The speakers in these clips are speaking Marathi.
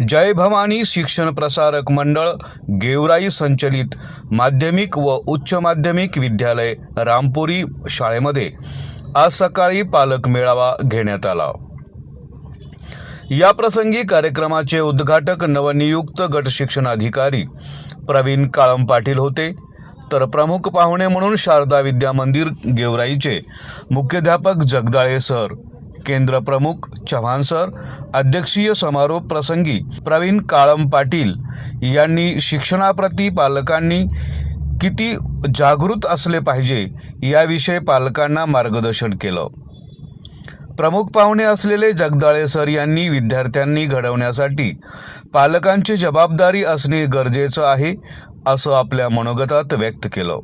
जय भवानी शिक्षण प्रसारक मंडळ गेवराई संचलित माध्यमिक व उच्च माध्यमिक विद्यालय रामपुरी शाळेमध्ये. आज सकाळी पालक मेळावा घेण्यात आला. या प्रसंगी कार्यक्रमाचे उद्घाटक नवनियुक्त गट शिक्षण अधिकारी प्रवीण काळम पाटील होते. तर प्रमुख पाहुणे म्हणून शारदा विद्या मंदिर गेवराईचे मुख्याध्यापक जगदाळे सर केंद्र प्रमुख चव्हाण सर अध्यक्षीय समारोप प्रसंगी प्रवीण काळम पाटील यांनी शिक्षणाप्रती पालकांनी किती जागृत असले पाहिजे याविषयी पालकांना मार्गदर्शन केलं. प्रमुख पाहुणे असलेले जगदाळे सर यांनी विद्यार्थ्यांनी घडवण्यासाठी पालकांची जबाबदारी असणे गरजेचं आहे असं आपल्या मनोगतात व्यक्त केलं.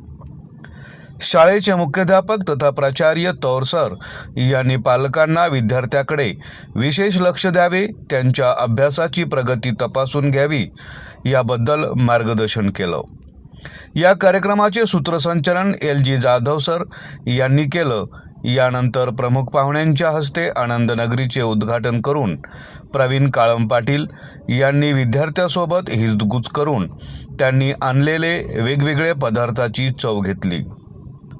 शाळेचे मुख्याध्यापक तथा प्राचार्य तौर सर यांनी पालकांना विद्यार्थ्याकडे विशेष लक्ष द्यावे त्यांच्या अभ्यासाची प्रगती तपासून घ्यावी याबद्दल मार्गदर्शन केलं. या कार्यक्रमाचे सूत्रसंचालन एल जी जाधव सर यांनी केलं. यानंतर प्रमुख पाहुण्यांच्या हस्ते आनंदनगरीचे उद्घाटन करून प्रवीण काळम पाटील यांनी विद्यार्थ्यासोबत हिजगुज करून त्यांनी आणलेले वेगवेगळे पदार्थाची चव घेतली.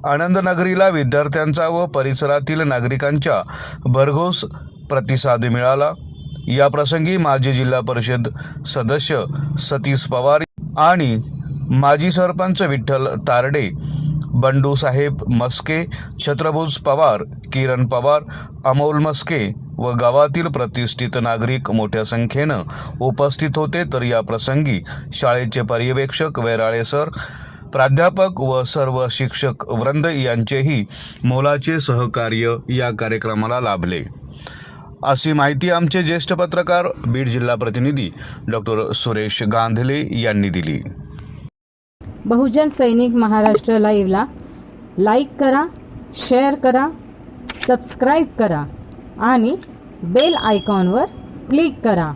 आनंदनगरीला विद्यार्थ्यांचा व परिसरातील नागरिकांच्या भरघोस प्रतिसाद मिळाला. या प्रसंगी माजी जिल्हा परिषद सदस्य सतीश पवार आणि माजी सरपंच विठ्ठल तारडे बंडू साहेब मस्के छत्रभुज पवार किरण पवार अमोल मस्के व गावातील प्रतिष्ठित नागरिक मोठ्या संख्येनं उपस्थित होते. तर या प्रसंगी शाळेचे पर्यवेक्षक वैराळे सर प्राध्यापक व सर्व शिक्षक वृंद यांचेही मोलाचे सहकार्य या कार्यक्रमाला लाभले. अशी माहिती आमचे ज्येष्ठ पत्रकार बीड जिल्हा प्रतिनिधी डॉक्टर सुरेश गांधले यांनी दिली. बहुजन सैनिक महाराष्ट्र लाईव्हला लाईक करा शेअर करा सबस्क्राईब करा आणि बेल आयकॉनवर क्लिक करा.